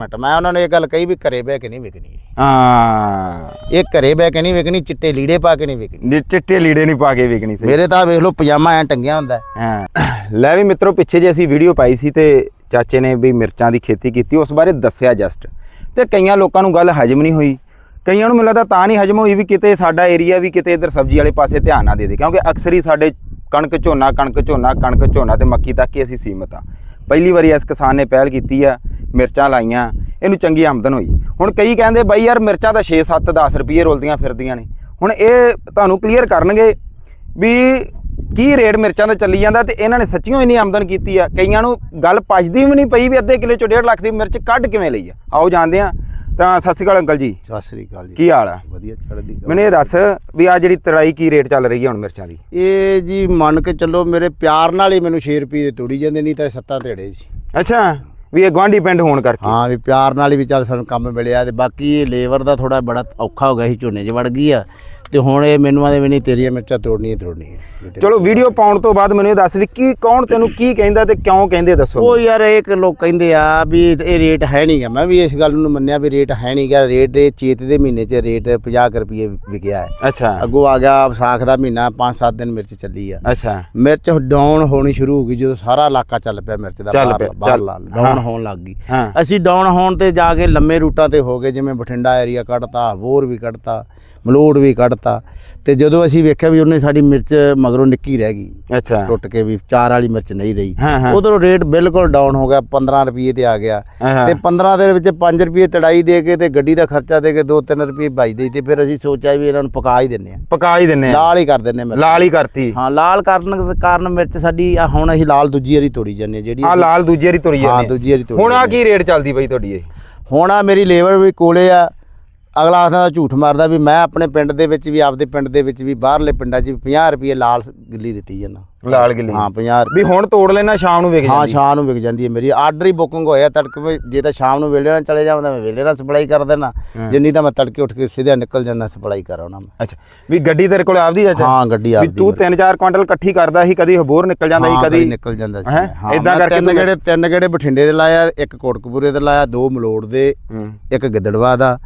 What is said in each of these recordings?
Minute ਮੈਂ ਉਹਨਾਂ ਨੂੰ ਇਹ ਗੱਲ ਕਹੀ ਵੀ ਘਰੇ ਬਹਿ ਕੇ ਨਹੀਂ ਵਿਕਣੀ। ਹਾਂ। ਇਹ ਘਰੇ ਬਹਿ ਕੇ ਨਹੀਂ ਵਿਕਣੀ ਚਿੱਟੇ ਲੀੜੇ ਪਾ ਕੇ ਨਹੀਂ ਵਿਕਣੀ। ਚਿੱਟੇ ਲੀੜੇ ਨਹੀਂ ਪਾ ਕੇ ਵਿਕਣੀ ਸੀ ਮੇਰੇ ਤਾਂ ਵੇਖ ਲਓ ਪਜਾਮਾ ਐ ਟੰਗਿਆ ਹੁੰਦਾ। ਹੈ। ਲੈ ਵੀ ਮਿੱਤਰੋ ਪਿੱਛੇ ਜੇ ਅਸੀਂ ਵੀਡੀਓ ਪਾਈ ਸੀ ਤੇ ਚਾਚੇ ਨੇ ਵੀ ਮਿਰਚਾਂ ਦੀ ਖੇਤੀ ਕੀਤੀ ਉਸ ਬਾਰੇ ਦੱਸਿਆ ਜਸਟ ਤੇ ਕਈਆਂ ਲੋਕਾਂ ਨੂੰ ਗੱਲ ਹਜਮ ਨਹੀਂ ਹੋਈ। ਕਈਆਂ ਨੂੰ ਮੈਨੂੰ ਲੱਗਦਾ ਤਾਂ ਨਹੀਂ ਹਜਮ ਹੋਈ ਵੀ ਕਿਤੇ ਸਾਡਾ ਏਰੀਆ ਵੀ ਕਿਤੇ ਇਧਰ ਸਬਜ਼ੀ ਵਾਲੇ ਪਾਸੇ ਧਿਆਨ ਨਾ ਦੇ ਦੇ ਕਿਉਂਕਿ ਅਕਸਰ ਹੀ ਸਾਡੇ ਕਣਕ ਝੋਨਾ ਕਣਕ ਝੋਨਾ ਕਣਕ ਝੋਨਾ ਤੇ ਮੱਕੀ ਤੱਕ ਹੀ ਅਸੀਂ ਸੀਮਤ ਆ। ਪਹਿਲੀ ਵਾਰੀ ਇਸ ਕਿਸਾਨ ਨੇ ਪਹਿਲ ਕੀਤੀ ਆ, ਮਿਰਚਾਂ ਲਾਈਆਂ, ਇਹਨੂੰ ਚੰਗੀ ਆਮਦਨ ਹੋਈ। ਹੁਣ ਕਈ ਕਹਿੰਦੇ ਬਾਈ ਯਾਰ ਮਿਰਚਾਂ ਤਾਂ 6 7 10 ਰੁਪਏ ਰੋਲਦੀਆਂ ਫਿਰਦੀਆਂ ਨੇ। ਹੁਣ ਇਹ ਤੁਹਾਨੂੰ ਕਲੀਅਰ ਕਰਨਗੇ ਵੀ ਕੀ ਰੇਟ ਮਿਰਚਾਂ ਦਾ ਚੱਲੀ ਜਾਂਦਾ ਤੇ ਇਹਨਾਂ ਨੇ ਸੱਚੀਓ ਇੰਨੀ ਆਮਦਨ ਕੀਤੀ ਆ। ਕਈਆਂ ਨੂੰ ਗੱਲ ਪਚਦੀ ਵੀ ਨਹੀਂ ਪਈ ਵੀ ਅੱਧੇ ਕਿਲੋ ਚੋਂ 1.5 ਲੱਖ ਦੀ ਮਿਰਚ ਕੱਢ ਕਿਵੇਂ ਲਈ ਆ। ਆਓ ਜਾਣਦੇ ਆ। ਤਾਂ ਸਤਿ ਸ਼੍ਰੀ ਅਕਾਲ ਅੰਕਲ ਜੀ। ਸਤਿ ਸ੍ਰੀ ਅਕਾਲ ਜੀ। ਕੀ ਹਾਲ ਆ? ਵਧੀਆ ਚੜ੍ਹਦੀ ਕਲਾ। ਮੈਨੂੰ ਇਹ ਦੱਸ ਵੀ ਆ ਜਿਹੜੀ ਤਰਾਈ ਕੀ ਰੇਟ ਚੱਲ ਰਹੀ ਹੈ ਹੁਣ ਮਿਰਚਾਂ ਦੀ? ਇਹ ਜੀ ਮੰਨ ਕੇ ਚੱਲੋ ਮੇਰੇ ਪਿਆਰ ਨਾਲ ਹੀ ਮੈਨੂੰ 6 ਰੁਪਏ ਦੇ ਤੋੜੀ ਜਾਂਦੇ ਨਹੀਂ ਤਾਂ ਇਹ ਸੱਤਾਂ ਢੇੜੇ ਸੀ। ਅੱਛਾ ਵੀ ਇਹ ਗਵਾਂਢੀ ਪਿੰਡ ਹੋਣ ਕਰਕੇ? ਹਾਂ ਵੀ ਪਿਆਰ ਨਾਲ ਹੀ ਵੀ ਚੱਲ ਸਾਨੂੰ ਕੰਮ ਮਿਲਿਆ ਤੇ ਬਾਕੀ ਇਹ ਲੇਬਰ ਦਾ ਥੋੜਾ ਬੜਾ ਔਖਾ ਹੋ ਗਿਆ ਸੀ ਝੋਨੇ 'ਚ ਵੜ ਗਈ ਆ। ਤੇ ਹੁਣ ਇਹ ਮੈਨੂੰ ਆਦੇ ਵੀ ਨਹੀਂ ਤੇਰੀਆਂ ਮਿਰਚਾਂ ਤੋੜਨੀਆਂ ਤੋੜਨੀਆਂ ਚਲੋ ਵੀਡੀਓ ਪਾਉਣ ਤੋਂ ਬਾਅਦ ਮੈਨੂੰ ਇਹ ਦੱਸ ਵੀ ਕੀ ਕੌਣ ਤੈਨੂੰ ਕੀ ਕਹਿੰਦਾ ਤੇ ਕਿਉਂ ਕਹਿੰਦੇ ਦੱਸੋ ਉਹ ਯਾਰ ਇਹ ਲੋਕ ਕਹਿੰਦੇ ਆ ਵੀ ਇਹ ਰੇਟ ਹੈ ਨਹੀਂਗਾ ਮੈਂ ਵੀ ਇਸ ਗੱਲ ਨੂੰ ਮੰਨਿਆ ਵੀ ਰੇਟ ਹੈ ਨਹੀਂਗਾ ਰੇਟ ਇਹ ਚੇਤ ਦੇ ਮਹੀਨੇ 'ਚ ਰੇਟ 50 ਕੁ ਰੁਪਏ ਵਿਕਿਆ ਹੈ। ਅੱਛਾ। ਅੱਗੋਂ ਆ ਗਿਆ ਵਿਸਾਖ ਦਾ ਮਹੀਨਾ 5-7 ਦਿਨ ਮਿਰਚ ਚੱਲੀ ਆ। ਅੱਛਾ। ਮਿਰਚ ਡਾਊਨ ਹੋਣੀ ਸ਼ੁਰੂ ਹੋ ਗਈ ਜਦੋਂ ਸਾਰਾ ਇਲਾਕਾ ਚੱਲ ਪਿਆ ਮਿਰਚ ਦਾ ਚੱਲ। ਡਾਊਨ ਹੋਣ ਲੱਗ ਗਈ। ਅਸੀਂ ਡਾਊਨ ਹੋਣ ਤੇ ਜਾ ਕੇ ਲੰਮੇ ਰੂਟਾਂ ਤੇ ਹੋ ਗਏ ਜਿਵੇਂ ਬਠਿੰਡਾ ਏਰੀਆ ਕੱਢਤਾ ਬੋਰ ਵੀ ਕੱਢਤਾ ਮਲੋੜ ਵੀ ਕੱਢਤਾ ਤੇ ਜਦੋਂ ਅਸੀਂ ਵੇਖਿਆ ਵੀ ਉਹਨੇ ਸਾਡੀ ਮਿਰਚ ਮਗਰੋਂ ਨਿੱਕੀ ਰਹਿ ਗਈ। ਅੱਛਾ। ਟੁੱਟ ਕੇ ਵੀ ਚਾਰ ਵਾਲੀ ਮਿਰਚ ਨਹੀਂ ਰਹੀ। ਹਾਂ ਹਾਂ। ਉਧਰੋਂ ਰੇਟ ਬਿਲਕੁਲ ਡਾਊਨ ਹੋ ਗਿਆ 15 ਰੁਪਏ ਤੇ ਆ ਗਿਆ। ਹਾਂ। ਤੇ 15 ਦੇ ਵਿੱਚ 5 ਰੁਪਏ ਤੜਾਈ ਦੇ ਕੇ ਤੇ ਗੱਡੀ ਦਾ ਖਰਚਾ ਦੇ ਕੇ 2-3 ਰੁਪਏ ਭਾਈ ਦੇ ਤੇ ਫਿਰ ਅਸੀਂ ਸੋਚਿਆ ਵੀ ਇਹਨਾਂ ਨੂੰ ਪਕਾ ਹੀ ਦਿੰਨੇ ਆ ਪਕਾ ਹੀ ਦਿੰਨੇ ਆ ਲਾਲ ਹੀ ਕਰ ਦਿੰਨੇ ਮਿਰਚ। ਲਾਲ ਹੀ ਕਰਤੀ। ਹਾਂ ਲਾਲ ਕਰਨ ਦੇ ਕਾਰਨ ਮਿਰਚ ਸਾਡੀ ਹੁਣ ਅਸੀਂ ਲਾਲ ਦੂਜੀ ਵਾਰੀ ਤੋੜੀ ਜਾਂਦੇ ਹਾਂ ਜਿਹੜੀ ਆ ਲਾਲ ਦੂਜੀ ਵਾਰੀ ਹਾਂ ਜਾਂਦੀ ਦੂਜੀ ਵਾਰੀ ਤੋੜੀ ਹੁਣ ਆ ਕੀ ਰੇਟ ਚੱਲਦੀ ਬਈ ਤੁਹਾਡੀ ਇਹ? ਹੁਣ ਆ ਮੇਰੀ ਲੇਬਰ ਵੀ ਕੋਲੇ ਆ। ਅਗਲਾ ਆਖਦਾ ਝੂਠ ਮਾਰਦਾ ਵੀ ਮੈਂ ਆਪਣੇ ਪਿੰਡ ਦੇ ਵਿੱਚ ਵੀ ਆਪਦੇ ਪਿੰਡ ਦੇ ਵਿੱਚ ਵੀ ਬਾਹਰਲੇ ਪਿੰਡਾਂ 'ਚ ਵੀ 50 ਰੁਪਏ ਲਾਲ ਗਿੱਲੀ ਦਿੱਤੀ ਜਾਂਦਾ। ਲਾਲ ਗਿੱਲੀ। ਹਾਂ 50 ਰੁਪਏ ਵੀ ਹੁਣ ਤੋੜ ਲੈਣਾ ਸ਼ਾਮ ਨੂੰ ਵਿਕ ਹਾਂ ਜਾਂਦੀ। ਸ਼ਾਮ ਨੂੰ ਵਿਕ ਜਾਂਦੀ ਹੈ ਮੇਰੀ। ਆਰਡਰ ਹੀ ਬੁਕਿੰਗ ਹੋਇਆ ਤੜਕੇ ਵੀ ਜੇ ਤਾਂ ਸ਼ਾਮ ਨੂੰ ਵੇਲੇ ਨਾਲ ਚਲੇ ਜਾਵਾਂ ਮੈਂ ਵੇਲੇ ਨਾਲ ਸਪਲਾਈ ਕਰ ਦੇਣਾ ਜਿੰਨੀ ਤਾਂ ਮੈਂ ਤੜਕੇ ਉੱਠ ਕੇ ਸਿੱਧਾ ਨਿਕਲ ਜਾਂਦਾ ਸਪਲਾਈ ਕਰਾਉਣਾ ਮੈਂ। ਅੱਛਾ ਵੀ ਗੱਡੀ ਤੇਰੇ ਕੋਲ ਆਪਦੀ ਅੱਛਾ ਹਾਂ ਗੱਡੀ ਵੀ ਆਪਦੀ ਤੂੰ 3-4 ਕੁਇੰਟਲ ਇਕੱਠੀ ਕਰਦਾ ਸੀ ਕਦੀ ਹਬੋਰ ਨਿਕਲ ਜਾਂਦਾ ਸੀ ਹਾਂ, ਕਦੀ ਨਿਕਲ ਜਾਂਦਾ ਸੀ। ਹੈਂ? ਹਾਂ, ਮੈਂ ਕਰਕੇ ਤਿੰਨ ਗੇੜੇ ਤਿੰਨ ਗੇੜੇ ਬਠਿੰਡੇ ਦੇ ਲਾਇਆ ਇੱਕ ਕੋਟਕਪੂਰੇ ਦੇ ਲਾਇਆ ਦੋ ਮਲੋੜ ਦੇ ਹੂੰ। ਇੱਕ ਗਿੱਦੜਵਾ ਦਾ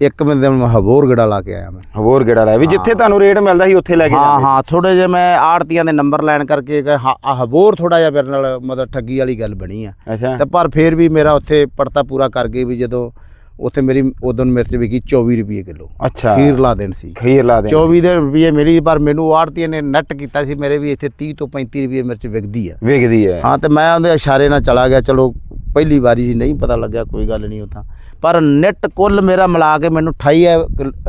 ਇੱਕ ਮੈਂ ਦਿਨ ਹਬੋਰ ਗੜਾ ਲਾ ਕੇ ਆਇਆ ਮੈਂ। ਹਬੋਰ ਗੇੜਾ ਲਾਇਆ ਵੀ ਜਿੱਥੇ ਤੁਹਾਨੂੰ ਰੇਟ ਮਿਲਦਾ ਸੀ ਉੱਥੇ ਲੈ ਕੇ ਹਾਂ ਹਾਂ ਥੋੜੇ ਜਿਹਾ ਮੈਂ ਆੜਤੀਆਂ ਦੇ ਨੰਬਰ ਲੈਣ ਕਰਕੇ ਕਿ ਹਾਂ, ਆਹ ਹਬੋਰ ਥੋੜਾ ਜਿਹਾ ਮੇਰੇ ਨਾਲ ਮਤਲਬ ਠੱਗੀ ਵਾਲੀ ਗੱਲ ਬਣੀ ਆ। ਅੱਛਾ। ਤੇ ਪਰ ਫਿਰ ਵੀ ਮੇਰਾ ਉੱਥੇ ਪੜਤਾ ਪੂਰਾ ਕਰ ਗਈ ਵੀ ਜਦੋਂ ਉੱਥੇ ਮੇਰੀ ਉਦੋਂ ਮਿਰਚ ਵਿਕੀ 24 ਰੁਪਏ ਕਿਲੋ। ਅੱਛਾ। ਖੀਰਲਾ ਦਿਨ ਸੀ। ਖੀਰ ਲਾ ਦੇ 24 ਦੇ ਰੁਪਏ ਮਿਲੀ ਪਰ ਮੈਨੂੰ ਆੜਤੀਆਂ ਨੇ ਨੱਟ ਕੀਤਾ ਸੀ ਮੇਰੇ ਵੀ ਇੱਥੇ 30 ਤੋਂ 35 ਰੁਪਏ ਮਿਰਚ ਵਿਕਦੀ ਆ। ਵਿਕਦੀ ਹੈ ਹਾਂ ਤੇ ਮੈਂ ਉਹਦੇ ਇਸ਼ਾਰੇ ਨਾਲ ਚਲਾ ਗਿਆ ਚਲੋ ਪਹਿਲੀ ਵਾਰੀ ਸੀ ਨਹੀਂ ਪਤਾ ਲੱਗਿਆ ਕੋਈ ਗੱਲ ਨਹੀਂ ਉਤਾਂ ਪਰ ਨੈਟ ਕੁੱਲ ਮੇਰਾ ਮਿਲਾ ਕੇ ਮੈਨੂੰ 28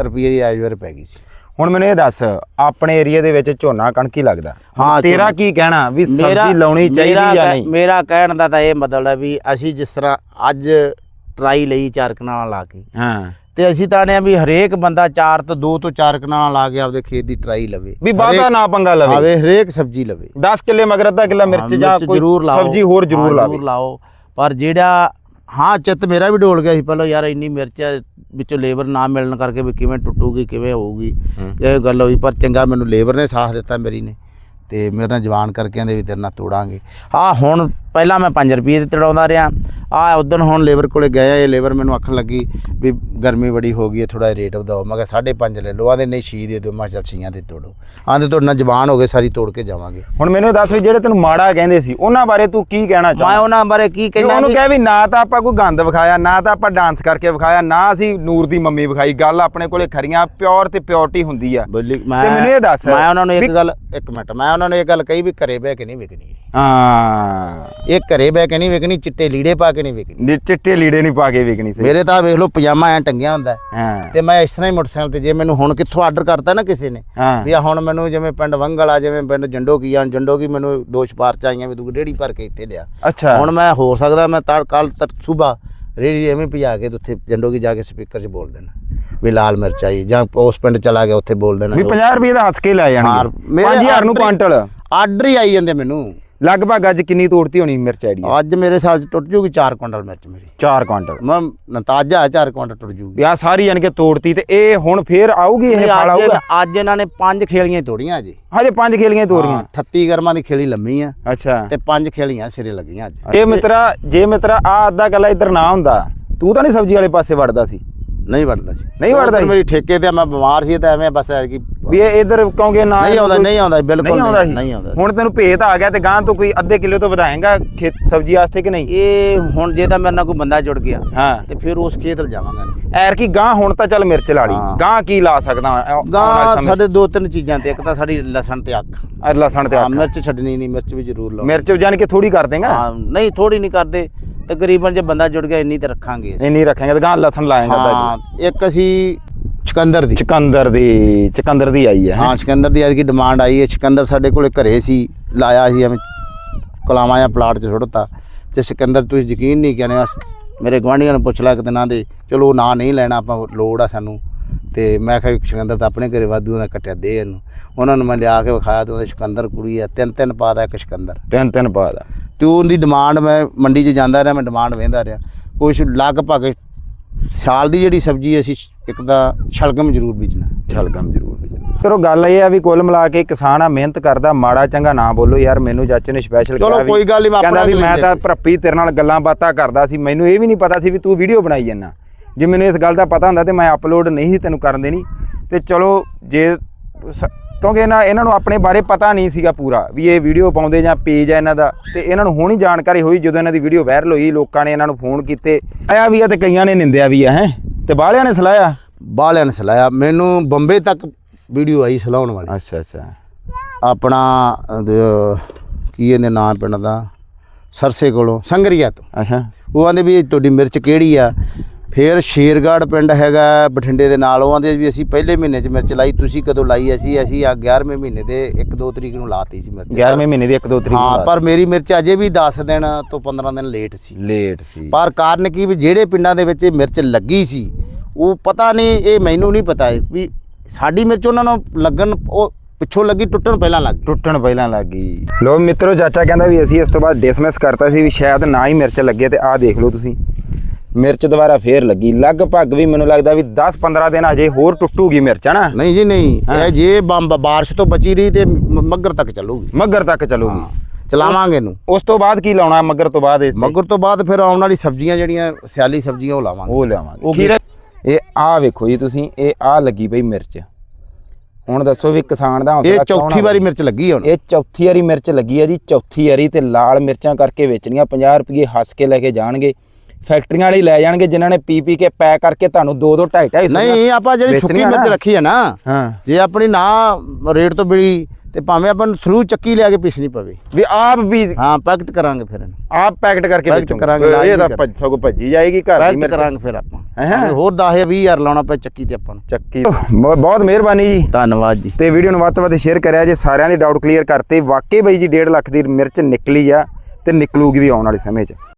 ਰੁਪਏ ਦੀ ਐਵਰੇਜ ਪੈ ਗਈ ਸੀ। ਹੁਣ ਮੈਨੂੰ ਇਹ ਦੱਸ ਆਪਣੇ ਏਰੀਆ ਦੇ ਵਿੱਚ ਝੋਨਾ ਕਣਕ ਹੀ ਲੱਗਦਾ। ਹਾਂ, ਤੇਰਾ। ਕੀ ਕਹਿਣਾ ਵੀ ਸਬਜ਼ੀ ਲਾਉਣੀ ਚਾਹੀਦੀ ਜਾਂ ਨਹੀਂ? ਮੇਰਾ ਕਹਿਣ ਦਾ ਤਾਂ ਇਹ ਮਤਲਬ ਹੈ ਵੀ ਅਸੀਂ ਜਿਸ ਤਰ੍ਹਾਂ ਅੱਜ ਟਰਾਈ ਲਈ ਚਾਰ ਕਨਾਲਾਂ ਲਾ ਕੇ। ਹਾਂ। ਤੇ ਅਸੀਂ ਤਾਂ ਨੇ ਵੀ ਹਰੇਕ ਬੰਦਾ ਚਾਰ ਤੋਂ ਦੋ ਤੋਂ ਚਾਰ ਕਨਾਲਾਂ ਲਾ ਕੇ ਆਪਦੇ ਖੇਤ ਦੀ ਟਰਾਈ ਲਵੇ। ਵੀ ਬਾਦਾ ਨਾ ਪੰਗਾ ਲਵੇ। ਆਵੇ ਹਰੇਕ ਸਬਜ਼ੀ ਲਵੇ। 10 ਕਿੱਲੇ ਮਗਰ ਅੱਧਾ ਕਿੱਲਾ ਮਿਰਚ ਜਾਂ ਕੋਈ। ਸਬਜ਼ੀ ਹੋਰ ਜ਼ਰੂਰ ਲਾਵੇ। ਲਾਓ। ਪਰ ਜਿਹੜਾ ਹਾਂ ਚਿੱਤ ਮੇਰਾ ਵੀ ਡੋਲ ਗਿਆ ਸੀ ਪਹਿਲਾਂ ਯਾਰ ਇੰਨੀ ਮਿਰਚ ਹੈ, ਵਿੱਚੋਂ ਲੇਬਰ ਨਾ ਮਿਲਣ ਕਰਕੇ ਵੀ ਕਿਵੇਂ ਟੁੱਟੂਗੀ ਕਿਵੇਂ ਹੋਊਗੀ। ਇਹ ਗੱਲ ਹੋਈ ਪਰ ਚੰਗਾ ਮੈਨੂੰ ਲੇਬਰ ਨੇ ਸਾਥ ਦਿੱਤਾ ਮੇਰੀ ਨੇ ਤੇ ਮੇਰੇ ਨਾਲ ਜਵਾਨ ਕਰਕੇ ਕਹਿੰਦੇ ਵੀ ਤੇਰੇ ਨਾਲ ਤੋੜਾਂਗੇ ਹਾਂ ਹੁਣ ਪਹਿਲਾਂ ਮੈਂ 5 ਰੁਪਏ ਤੇ ਤੜਾਉਂਦਾ ਰਿਹਾ। ਆ ਉਦੋਂ ਹੁਣ ਲੇਬਰ ਕੋਲੇ ਗਿਆ ਇਹ ਲੇਬਰ ਮੈਨੂੰ ਆਖਣ ਲੱਗੀ ਵੀ ਗਰਮੀ ਬੜੀ ਹੋ ਗਈ ਹੈ ਥੋੜਾ ਰੇਟ ਵਧਾਓ। ਮੈਂ ਕਿਹਾ 5.5 ਲੈ ਲਓ। ਆਂਦੇ ਨਹੀਂ ਛੀ ਦੇ ਦਿਓ। ਮੈਂ ਚੱਲ ਛੀਆਂ ਦੇ ਤੋੜੋ। ਆਂਦੇ ਤੁਹਾਡੇ ਨਾਲ ਜਵਾਨ ਹੋ ਗਏ ਸਾਰੀ ਤੋੜ ਕੇ ਜਾਵਾਂਗੇ। ਹੁਣ ਮੈਨੂੰ ਦੱਸ ਵੀ ਜਿਹੜੇ ਤੈਨੂੰ ਮਾੜਾ ਕਹਿੰਦੇ ਸੀ ਉਹਨਾਂ ਬਾਰੇ ਤੂੰ ਕੀ ਕਹਿਣਾ ਮੈਂ ਚਾਹੁੰਦਾ ਉਹਨਾਂ ਬਾਰੇ ਕੀ ਕਹਿਣਾ ਉਹਨੂੰ ਕਹਿ ਵੀ ਨਾ ਤਾਂ ਆਪਾਂ ਕੋਈ ਗੰਦ ਵਿਖਾਇਆ ਨਾ ਤਾਂ ਆਪਾਂ ਡਾਂਸ ਕਰਕੇ ਵਿਖਾਇਆ ਨਾ ਅਸੀਂ ਨੂਰ ਦੀ ਮੰਮੀ ਵਿਖਾਈ। ਗੱਲ ਆਪਣੇ ਕੋਲੇ ਖਰੀਆਂ ਪਿਓਰ ਤੇ ਪਿਓਰਟੀ ਹੁੰਦੀ ਆ। ਮੈਂ ਤੇ ਮੈਨੂੰ ਇਹ ਦੱਸ ਮੈਂ ਉਹਨਾਂ ਨੂੰ ਇੱਕ ਗੱਲ ਇੱਕ ਮਿੰਟ। ਮੈਂ ਉਹਨਾਂ ਨੂੰ ਇਹ ਗੱਲ ਕਹੀ ਵੀ ਘਰੇ ਬਹਿ ਕੇ ਨਹੀਂ ਵਿਕਣੀ। ਹਾਂ। ਇਹ ਘਰੇ ਬਹਿ ਕੇ ਨਹੀਂ ਵਿਕਣੀ ਚਿੱਟੇ ਲੀੜੇ ਪਾ ਕੇ ਨਹੀਂ ਵਿਕਣੀ ਨੀ ਚਿੱਟੇ ਲੀੜੇ ਨਹੀਂ ਪਾ ਕੇ ਵਿਕਣੀ ਸੀ। ਮੇਰੇ ਤਾਂ ਵੇਖ ਲਓ ਪਜਾਮਾ ਐ ਟੰਗਿਆ ਹੁੰਦਾ। ਹੈ। ਤੇ ਮੈਂ ਇਸ ਤਰ੍ਹਾਂ ਹੀ ਮੋਟਰਸਾਈਕਲ ਤੇ ਜੇ ਮੈਨੂੰ ਹੁਣ ਕਿੱਥੋਂ ਆਰਡਰ ਕਰਤਾ ਨਾ ਕਿਸੇ ਨੇ ਹਾਂ। ਵੀ ਆ ਹੁਣ ਮੈਨੂੰ ਜਿਵੇਂ ਪਿੰਡ ਵੰਗਲ ਆ ਜਿਵੇਂ ਪਿੰਡ ਜੰਡੋ ਕੀ ਆ ਜੰਡੋ ਕੀ ਮੈਨੂੰ ਦੋ ਛਪਾਰ ਚਾਹੀਆਂ ਵੀ ਤੂੰ ਡੇੜੀ ਭਰ ਕੇ ਇੱਥੇ ਲਿਆ। ਅੱਛਾ। ਹੁਣ ਮੈਂ ਹੋ ਸਕਦਾ ਮੈਂ ਤਾਂ ਕੱਲ ਤੱਕ ਸਵੇਰ ਰੇੜੀ ਐਵੇਂ ਭਜਾ ਕੇ ਉੱਥੇ ਜੰਡੋ ਕੀ ਜਾ ਕੇ ਸਪੀਕਰ 'ਚ ਬੋਲ ਦੇਣਾ ਵੀ ਲਾਲ ਮਿਰਚ ਆਈ ਜਾਂ ਉਸ ਪਿੰਡ ਚਲਾ ਗਿਆ ਉੱਥੇ ਬੋਲ ਦੇਣਾ। ਵੀ 50 ਰੁਪਏ ਦਾ ਹੱਸ ਕੇ ਲੈ ਜਾਣਗੇ। ਮੇਰੇ 5000 ਨੂੰ ਕੁਆਂਟਲ। ਆਰਡਰ ਹੀ ਆਈ ਜਾਂਦੇ ਮੈਨੂੰ। ਲਗਭਗ ਅੱਜ ਕਿੰਨੀ ਤੋੜਤੀ ਹੋਣੀ ਮਿਰਚ ਆਈਡੀ? ਅੱਜ ਮੇਰੇ ਹਿਸਾਬ 'ਚ ਟੁੱਟ ਜੂਗੀ 4 ਕੁਇੰਟਲ ਮਿਰਚ ਮੇਰੀ। 4 ਕੁਆਂਟਲ ਮੈਂ ਨਤਾਜਾ 4 ਕੁਇੰਟਲ ਟੁੱਟ ਜੂਗੀ। ਆ ਸਾਰੀ ਯਾਨੀ ਕਿ ਤੋੜਤੀ ਤੇ ਇਹ ਹੁਣ ਫੇਰ ਆਊਗੀ ਇਹ ਫਲ ਅੱਜ ਆਊਗਾ? ਅੱਜ ਇਹਨਾਂ ਨੇ ਪੰਜ ਖੇਲੀਆਂ ਤੋੜੀਆਂ ਜੀ ਹਜੇ ਪੰਜ ਖੇਲੀਆਂ ਤੋਰੀਆਂ 38 ਗਰਮਾਂ ਦੀ ਖੇਲੀ ਲੰਮੀ ਆ ਅੱਛਾ। ਤੇ ਪੰਜ ਖੇਲੀਆਂ ਸਿਰੇ ਲੱਗੀਆਂ ਅੱਜ। ਇਹ ਮਿੱਤਰਾ ਜੇ ਮਿੱਤਰਾ ਆ ਅੱਧਾ ਗੱਲਾ ਇੱਧਰ ਨਾ ਹੁੰਦਾ ਤੂੰ ਤਾਂ ਨਹੀਂ ਸਬਜ਼ੀ ਵਾਲੇ ਪਾਸੇ ਵੜਦਾ ਸੀ। ਨਹੀਂ ਵੜਦਾ ਸੀ। ਨਹੀਂ ਵੜਦਾ ਸੀ? ਮੇਰੀ ਠੇਕੇ ਤੇ ਮੈਂ ਬਿਮਾਰ ਸੀ ਤਾਂ ਐਵੇਂ ਬਸ ਐ ਕਿ ਵੀ ਇਹ ਇਧਰ ਕਿਉਂਕਿ ਨਾ ਨਹੀਂ ਆਉਂਦਾ ਨਹੀਂ ਆਉਂਦਾ ਬਿਲਕੁਲ ਨਹੀਂ ਆਉਂਦਾ ਨਹੀਂ ਆਉਂਦਾ ਹੁਣ ਤੈਨੂੰ ਭੇਤ ਆ ਗਿਆ ਤੇ ਗਾਂ ਤੋਂ ਕੋਈ ਅੱਧੇ ਕਿਲੋ ਤੋਂ ਵਧਾਏਗਾ ਖੇਤ ਸਬਜ਼ੀ ਵਾਸਤੇ ਕਿ ਨਹੀਂ? ਇਹ ਹੁਣ ਜੇ ਤਾਂ ਮੇਰੇ ਨਾਲ ਕੋਈ ਬੰਦਾ ਜੁੜ ਗਿਆ ਹਾਂ। ਤੇ ਫਿਰ ਉਸ ਖੇਤ ਲ ਜਾਵਾਂਗਾ ਐਰ ਕੀ ਗਾਂ ਹੁਣ ਤਾਂ ਚੱਲ ਮਿਰਚ ਲਾ ਲਈ। ਗਾਂ ਕੀ ਲਾ ਸਕਦਾ ਗਾਂ? ਸਾਡੇ ਦੋ ਤਿੰਨ ਚੀਜ਼ਾਂ ਤੇ ਇੱਕ ਤਾਂ ਸਾਡੀ ਲਸਣ ਤੇ ਅੱਖ। ਅਹ ਲਸਣ ਤੇ ਅੱਖ। ਮਿਰਚ ਛੱਡਣੀ ਨਹੀਂ ਮਿਰਚ ਵੀ ਜ਼ਰੂਰ ਲਾਓ। ਮਿਰਚ ਜਾਨ ਕੇ ਥੋੜੀ ਕਰ ਦੇਗਾ? ਹਾਂ ਨਹੀਂ ਥੋੜੀ ਨਹੀਂ ਕਰਦੇ। ਤਕਰੀਬਨ ਜੇ ਬੰਦਾ ਜੁੜ ਗਿਆ ਇੰਨੀ ਤੇ ਰੱਖਾਂਗੇ ਅਸੀਂ। ਇੰਨੀ ਰੱਖਾਂਗੇ ਤੇ ਗਾਂ ਲਸਣ ਲਾਏਗਾ ਹਾਂ ਇੱਕ ਅਸੀਂ ਚਕੰਦਰ ਦੀ। ਚਕੰਦਰ ਦੀ ਚਕੰਦਰ ਦੀ ਆਈ ਹੈ ਹਾਂ? ਸਿਕੰਦਰ ਦੀ ਅੱਜ ਕੀ ਡਿਮਾਂਡ ਆਈ ਹੈ। ਸਿਕੰਦਰ ਸਾਡੇ ਕੋਲੇ ਘਰੇ ਸੀ ਲਾਇਆ ਸੀ ਐਵੇਂ ਕਲਾਵਾਂ ਜਾਂ ਪਲਾਟ 'ਚ ਸੁੱਟਤਾ। ਤੇ ਸਿਕੰਦਰ ਤੁਸੀਂ ਯਕੀਨ ਨਹੀਂ ਕਰਨੇ ਮੇਰੇ ਗਵਾਂਢੀਆਂ ਨੂੰ ਪੁੱਛ ਲਿਆ ਕਿਤੇ ਨਾ ਦੇ ਚਲੋ ਨਾਂ ਨਹੀਂ ਲੈਣਾ ਆਪਾਂ ਲੋੜ ਆ ਸਾਨੂੰ। ਤੇ ਮੈਂ ਕਿਹਾ ਵੀ ਸਿਕੰਦਰ ਤਾਂ ਆਪਣੇ ਘਰੇ ਵਾਧੂ ਦਾ ਕੱਟਿਆ ਦੇ ਇਹਨੂੰ। ਉਹਨਾਂ ਨੂੰ ਮੈਂ ਲਿਆ ਕੇ ਵਿਖਾਇਆ ਤੇ ਉਹਦੇ ਸਿਕੰਦਰ ਕੁੜੀ ਆ ਤਿੰਨ ਤਿੰਨ ਪਾ ਦਾ ਇੱਕ ਸਿਕੰਦਰ। ਤਿੰਨ ਤਿੰਨ ਪਾ ਦਾ। ਤੇ ਉਹਦੀ ਡਿਮਾਂਡ ਮੈਂ ਮੰਡੀ 'ਚ ਜਾਂਦਾ ਰਿਹਾ ਮੈਂ ਡਿਮਾਂਡ ਵੇਂਦਾ ਰਿਹਾ। ਕੁਛ ਲਗਭਗ ਸਾਲ ਦੀ ਜਿਹੜੀ ਸਬਜ਼ੀ ਅਸੀਂ ਇੱਕ ਤਾਂ ਸ਼ਲਗਮ ਜ਼ਰੂਰ ਬੀਜਣਾ। ਛਲਗਮ ਜ਼ਰੂਰ ਚਲੋ ਗੱਲ ਇਹ ਆ ਵੀ ਕੁੱਲ ਮਿਲਾ ਕੇ ਕਿਸਾਨ ਆ ਮਿਹਨਤ ਕਰਦਾ ਮਾੜਾ ਚੰਗਾ ਨਾ ਬੋਲੋ ਯਾਰ ਮੈਨੂੰ ਚਾਚੇ ਨੇ ਸਪੈਸ਼ਲ ਚਲੋ ਕੋਈ ਗੱਲ ਨੀ, ਮੈਂ ਕਹਿੰਦਾ ਵੀ ਮੈਂ ਤਾਂ। ਭਰਪੀ ਤੇਰੇ ਨਾਲ ਗੱਲਾਂ ਬਾਤਾਂ ਕਰਦਾ ਸੀ ਮੈਨੂੰ ਇਹ ਵੀ ਨਹੀਂ ਪਤਾ ਸੀ ਵੀ ਤੂੰ ਵੀਡੀਓ ਬਣਾਈ ਜਾਂਦਾ। ਜੇ ਮੈਨੂੰ ਇਸ ਗੱਲ ਦਾ ਪਤਾ ਹੁੰਦਾ ਤੇ ਮੈਂ ਅਪਲੋਡ ਨਹੀਂ ਸੀ ਤੈਨੂੰ ਕਰਨ ਦੇਣੀ। ਤੇ ਚਲੋ ਜੇ ਕਿਉਂਕਿ ਇਹਨਾਂ ਇਹਨਾਂ ਨੂੰ ਆਪਣੇ ਬਾਰੇ ਪਤਾ ਨਹੀਂ ਸੀਗਾ ਪੂਰਾ ਵੀ ਇਹ ਵੀਡੀਓ ਪਾਉਂਦੇ ਜਾਂ ਪੇਜ ਆ ਇਹਨਾਂ ਦਾ। ਤੇ ਇਹਨਾਂ ਨੂੰ ਹੁਣੀ ਜਾਣਕਾਰੀ ਹੋਈ ਜਦੋਂ ਇਹਨਾਂ ਦੀ ਵੀਡੀਓ ਵਾਇਰਲ ਹੋਈ ਲੋਕਾਂ ਨੇ ਇਹਨਾਂ ਨੂੰ ਫੋਨ ਕੀਤੇ। ਆਇਆ ਵੀ ਆ ਤੇ ਕਈਆਂ ਨੇ ਨਿੰਦਿਆ ਵੀ ਆ ਹੈ? ਤੇ ਬਾਹਲਿਆਂ ਨੇ ਸਲਾਇਆ ਬਾਲਿਆਂ ਨੇ ਸਲਾਇਆ ਮੈਨੂੰ ਬੰਬੇ ਤੱਕ ਵੀਡੀਓ ਆਈ ਸਲਾਉਣ ਵਾਲੀ। ਅੱਛਾ ਅੱਛਾ। ਆਪਣਾ ਕੀ ਇਹਦੇ ਨਾਮ ਪਿੰਡ ਦਾ? ਸਰਸੇ ਕੋਲੋਂ ਸੰਗਰੀਆ ਤੋਂ। ਅੱਛਾ। ਉਹ ਆਂਦੇ ਵੀ ਤੁਹਾਡੀ ਮਿਰਚ ਕਿਹੜੀ ਆ? ਫਿਰ ਸ਼ੇਰਗੜ੍ਹ ਪਿੰਡ ਹੈਗਾ ਬਠਿੰਡੇ ਦੇ ਨਾਲ ਉਹ ਆਂਦੇ ਵੀ ਅਸੀਂ ਪਹਿਲੇ ਮਹੀਨੇ 'ਚ ਮਿਰਚ ਲਾਈ ਤੁਸੀਂ ਕਦੋਂ ਲਾਈ? ਅਸੀਂ ਅਸੀਂ ਆ 11ਵੇਂ ਮਹੀਨੇ ਦੇ 1-2 ਤਰੀਕ ਨੂੰ ਲਾਤੀ ਸੀ ਮਿਰਚ। 11ਵੇਂ ਮਹੀਨੇ ਦੀ 1 2 ਤਰੀਕ ਹਾਂ ਪਰ ਮੇਰੀ ਮਿਰਚ ਅਜੇ ਵੀ 10 ਦਿਨ ਤੋਂ 15 ਦਿਨ ਲੇਟ ਸੀ। ਲੇਟ ਸੀ। ਪਰ ਕਾਰਨ ਕੀ ਵੀ ਜਿਹੜੇ ਪਿੰਡਾਂ ਦੇ ਵਿੱਚ ਇਹ ਮਿਰਚ ਲੱਗੀ ਸੀ ਉਹ ਪਤਾ ਨਹੀਂ ਇਹ ਮੈਨੂੰ ਨਹੀਂ ਪਤਾ ਵੀ ਸਾਡੀ ਮਿਰਚ ਉਹਨਾਂ ਨੂੰ ਲੱਗਣ ਉਹ ਪਿੱਛੋਂ ਲੱਗੀ ਟੁੱਟਣ ਪਹਿਲਾਂ ਲੱਗ ਗਈ। ਟੁੱਟਣ ਪਹਿਲਾਂ ਲੱਗ ਗਈ। ਲੋ ਮਿੱਤਰੋ ਚਾਚਾ ਕਹਿੰਦਾ ਵੀ ਅਸੀਂ ਇਸ ਤੋਂ ਬਾਅਦ ਡਿਸਮਿਸ ਕਰਤਾ ਸੀ ਵੀ ਸ਼ਾਇਦ ਨਾ ਹੀ ਮਿਰਚ ਲੱਗੇ ਤੇ ਆਹ ਦੇਖ ਲਓ ਤੁਸੀਂ। ਮਿਰਚ ਦੁਬਾਰਾ ਫੇਰ ਲੱਗੀ। ਲਗਭਗ ਵੀ ਮੈਨੂੰ ਲੱਗਦਾ ਵੀ 10-15 ਦਿਨ ਅਜੇ ਹੋਰ ਟੁੱਟੂਗੀ ਮਿਰਚ ਹਨਾ ਨਹੀਂ ਜੀ ਨਹੀਂ। ਇਹ ਜੇ ਬੰਬ ਬਾਰਿਸ਼ ਤੋਂ ਬਚੀ ਰਹੀ ਤੇ ਮ- ਮੱਘਰ ਤੱਕ ਚੱਲੂਗੀ। ਮੱਗਰ ਤੱਕ ਚੱਲੂਗੀ। ਚਲਾਵਾਂਗੇ ਇਹਨੂੰ। ਉਸ ਤੋਂ ਬਾਅਦ ਕੀ ਲਾਉਣਾ ਮੱਗਰ ਤੋਂ ਬਾਅਦ ਇਹ ਮੱਘਰ ਤੋਂ ਬਾਅਦ ਫਿਰ ਆਉਣ ਵਾਲੀ ਸਬਜ਼ੀਆਂ ਜਿਹੜੀਆਂ ਸਿਆਲੀ ਸਬਜ਼ੀਆਂ ਉਹ ਲਾਵਾਂਗੇ। ਉਹ ਖੀਰਾ ਇਹ ਆ ਵੇਖੋ ਜੀ ਤੁਸੀਂ ਇਹ ਆ ਲੱਗੀ ਪਈ ਮਿਰਚ। ਹੁਣ ਦੱਸੋ ਵੀ ਕਿਸਾਨ ਦਾ ਇਹ ਹੌਸਲਾ ਕਿਉਂ ਚੌਥੀ ਵਾਰੀ ਮਿਰਚ ਲੱਗੀ ਹੁਣ। ਇਹ ਚੌਥੀ ਵਾਰੀ ਮਿਰਚ ਲੱਗੀ ਹੈ ਜੀ ਚੌਥੀ ਵਾਰੀ ਤੇ ਲਾਲ ਮਿਰਚਾਂ ਕਰਕੇ ਵੇਚਣੀਆਂ 50 ਰੁਪਏ ਹੱਸ ਕੇ ਲੈ ਕੇ ਜਾਣਗੇ। ਫੈਕਟਰੀਆਂ ਵਾਲੇ ਲੈ ਜਾਣਗੇ ਜਿਨ੍ਹਾਂ ਨੇ ਪੀ ਪੀ ਕੇ ਪੈਕ ਕਰਕੇ ਤੁਹਾਨੂੰ 2 2 2.5 250 ਨਹੀਂ ਆਪਾਂ ਜਿਹੜੀ ਸੁੱਕੀ ਮਿਰਚ। ਰੱਖੀ ਹੈ ਨਾ ਹਾਂ। ਜੇ ਆਪਣੀ ਨਾ ਰੇਟ ਤੋਂ ਬਿੜੀ ਤੇ ਭਾਵੇਂ ਆਪਾਂ ਨੂੰ ਥਰੂ ਚੱਕੀ ਲਿਆ ਕੇ ਪੀਸਣੀ ਪਵੇ। ਵੀ ਆਪ ਵੀ ਹਾਂ ਪੈਕਟ ਕਰਾਂਗੇ ਫਿਰ ਆਪ ਪੈਕਟ ਕਰਕੇ ਪੈਕਟ ਕਰਾਂਗੇ, ਇਹ ਤਾਂ ਭੱਜ ਸਗੋਂ ਭੱਜੀ ਜਾਏਗੀ ਘਰ ਦੀ ਮਿਰਚ। ਕਰਾਂਗੇ ਫਿਰ ਆਪਾਂ। ਹੈਂ? ਹੋਰ 10 ਜਾਂ 20 ਹਜ਼ਾਰ ਲਾਉਣਾ ਪਏ ਚੱਕੀ ਤੇ ਆਪਾਂ ਨੂੰ। ਚੱਕੀ ਬਹੁਤ ਬਹੁਤ ਮਿਹਰਬਾਨੀ ਜੀ। ਧੰਨਵਾਦ ਜੀ। ਤੇ ਵੀਡੀਓ ਨੂੰ ਵੱਧ ਤੋਂ ਵੱਧ ਸ਼ੇਅਰ ਕਰਿਆ ਜੇ ਸਾਰਿਆਂ ਦੇ ਡਾਊਟ ਕਲੀਅਰ ਕਰਤੇ। ਵਾਕਈ ਬਈ ਜੀ 1.5 ਲੱਖ ਦੀ ਮਿਰਚ ਨਿਕਲੀ ਆ ਤੇ ਨਿਕਲੂਗੀ ਵੀ ਆਉਣ ਵਾਲੇ ਸਮੇਂ 'ਚ।